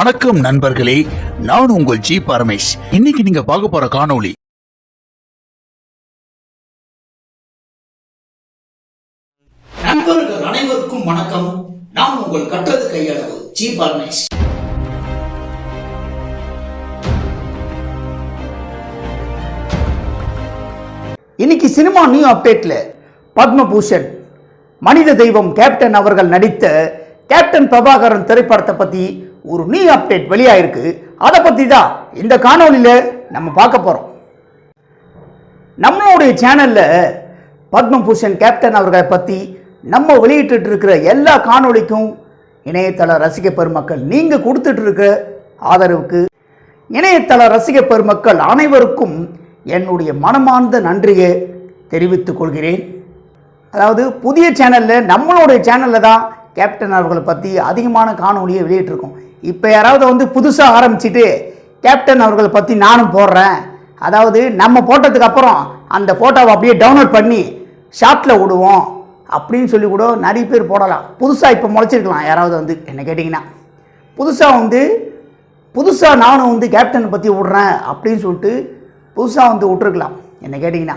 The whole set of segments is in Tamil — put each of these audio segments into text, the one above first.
வணக்கம் நண்பர்களே நான் உங்கள் ஜி பரமேஷ். இன்னைக்கு நீங்க பார்க்க போற காணொளி நண்பர்கள் அனைவருக்கும் வணக்கம். நான் உங்கள் கற்றது கையளவு ஜி பரமேஷ். இன்னைக்கு சினிமா நியூ அப்டேட்ல பத்மபூஷன் மனித தெய்வம் கேப்டன் அவர்கள் நடித்த கேப்டன் பிரபாகரன் திரைப்படத்தை பத்தி ஒரு நியூ அப்டேட் வெளியாயிருக்கு. அதை பற்றி தான் இந்த காணொளியில நம்ம பார்க்க போகிறோம் நம்மளுடைய சேனல்ல பத்மபூஷன் கேப்டன் அவர்களை பற்றி நம்ம வெளியிட்டு இருக்கிற எல்லா காணொளிக்கும் இணையதள ரசிக பெருமக்கள் நீங்கள் கொடுத்துட்டு இருக்கிற ஆதரவுக்கு இணையதள ரசிக பெருமக்கள் அனைவருக்கும் என்னுடைய மனமார்ந்த நன்றியை தெரிவித்துக் கொள்கிறேன். அதாவது புதிய சேனலில் நம்மளுடைய சேனலில் தான் கேப்டன் அவர்களை பற்றி அதிகமான காணொலியை வெளியிட்டிருக்கோம். இப்போ யாராவது வந்து புதுசாக ஆரம்பிச்சிட்டு கேப்டன் அவர்களை பற்றி நானும் போடுறேன். அதாவது நம்ம போட்டதுக்கு அப்புறம் அந்த ஃபோட்டோவை அப்படியே டவுன்லோட் பண்ணி ஷார்ட்டில் விடுவோம் அப்படின்னு சொல்லி கூட நிறைய பேர் போடலாம். புதுசாக இப்போ முளைச்சிருக்கலாம். யாராவது வந்து என்ன கேட்டிங்கன்னா புதுசாக வந்து புதுசாக நானும் வந்து கேப்டனை பற்றி விட்றேன் அப்படின்னு சொல்லிட்டு புதுசாக வந்து விட்ருக்கலாம் என்ன கேட்டிங்கன்னா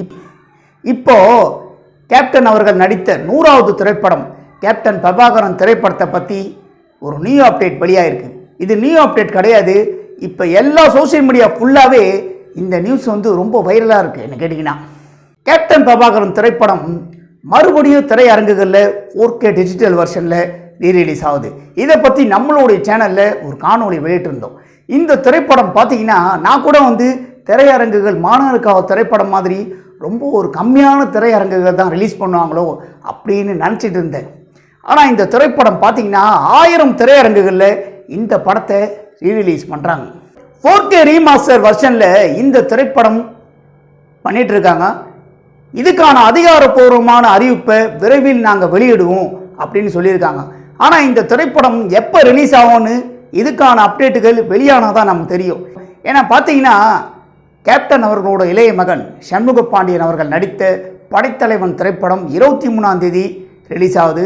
இப் இப்போது கேப்டன் அவர்கள் நடித்த நூறாவது திரைப்படம் கேப்டன் பிரபாகரன் திரைப்படத்தை பற்றி ஒரு நியூ அப்டேட் வெளியாயிருக்கு. இது நியூ அப்டேட் கிடையாது. இப்போ எல்லா சோஷியல் மீடியா ஃபுல்லாகவே இந்த நியூஸ் வந்து ரொம்ப வைரலாக இருக்குது என்ன கேட்டிங்கன்னா. கேப்டன் பிரபாகரன் திரைப்படம் மறுபடியும் திரையரங்குகளில் ஃபோர் கே டிஜிட்டல் வெர்ஷனில் ரீரிலீஸ் ஆகுது. இதை பற்றி நம்மளுடைய சேனலில் ஒரு காணொளி வெளியிட்டிருந்தோம். இந்த திரைப்படம் பார்த்தீங்கன்னா நான் கூட வந்து திரையரங்குகள் மாணவருக்காக திரைப்படம் மாதிரி ரொம்ப ஒரு கம்மியான திரையரங்குகள் தான் ரிலீஸ் பண்ணுவாங்களோ அப்படின்னு நினச்சிட்டு இருந்தேன். ஆனால் இந்த திரைப்படம் பார்த்தீங்கன்னா ஆயிரம் திரையரங்குகளில் இந்த படத்தை ரீரிலீஸ் பண்ணுறாங்க ஃபோர் கே ரீமாஸ்டர் வெர்ஷனில் இந்த திரைப்படம் பண்ணிகிட்ருக்காங்க இதுக்கான அதிகாரப்பூர்வமான அறிவிப்பை விரைவில் நாங்கள் வெளியிடுவோம் அப்படின்னு சொல்லியிருக்காங்க. ஆனால் இந்த திரைப்படம் எப்போ ரிலீஸ் ஆகும்னு இதுக்கான அப்டேட்டுகள் வெளியானால் தான் நமக்கு தெரியும். ஏன்னா பார்த்தீங்கன்னா கேப்டன் அவர்களோட இளைய மகன் சண்முக பாண்டியன் அவர்கள் நடித்த படைத்தலைவன் திரைப்படம் இருபத்தி மூணாம் தேதி ரிலீஸ் ஆகுது.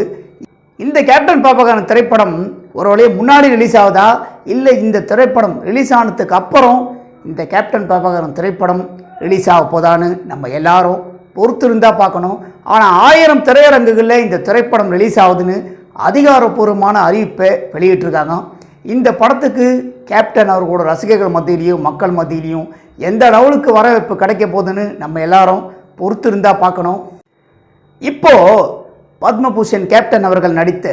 இந்த கேப்டன் பாப்பகாரன் திரைப்படம் ஒரு வழியை முன்னாடி ரிலீஸ் ஆகுதா? இல்லை இந்த திரைப்படம் ரிலீஸ் ஆனதுக்கு அப்புறம் இந்த கேப்டன் பாபகாரன் திரைப்படம் ரிலீஸ் ஆக போதான்னு நம்ம எல்லாரும் பொறுத்திருந்தா பார்க்கணும். ஆனால் ஆயிரம் திரையரங்குகளில் இந்த திரைப்படம் ரிலீஸ் ஆகுதுன்னு அதிகாரப்பூர்வமான அறிவிப்பை வெளியிட்டிருக்காங்க. இந்த படத்துக்கு கேப்டன் அவர்களோட ரசிகர்கள் மத்தியிலையும் மக்கள் மத்தியிலையும் எந்த லெவலுக்கு வரவேற்பு கிடைக்க போகுதுன்னு நம்ம எல்லாரும் பொறுத்திருந்தா பார்க்கணும். இப்போது பத்மபூஷன் கேப்டன் அவர்கள் நடித்த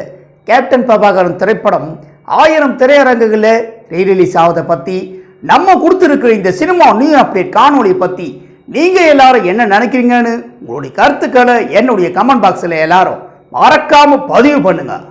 கேப்டன் பிரபாகரன் திரைப்படம் ஆயிரம் திரையரங்குகளில் ரீரிலீஸ் ஆவதை பற்றி நம்ம கொடுத்துருக்கிற இந்த சினிமா நியூ அப்டேட் காணொளியை பற்றி நீங்கள் எல்லாரும் என்ன நினைக்கிறீங்கன்னு உங்களுடைய கருத்துக்களை என்னுடைய கமெண்ட் பாக்ஸில் எல்லாரும் மறக்காமல் பதிவு பண்ணுங்கள்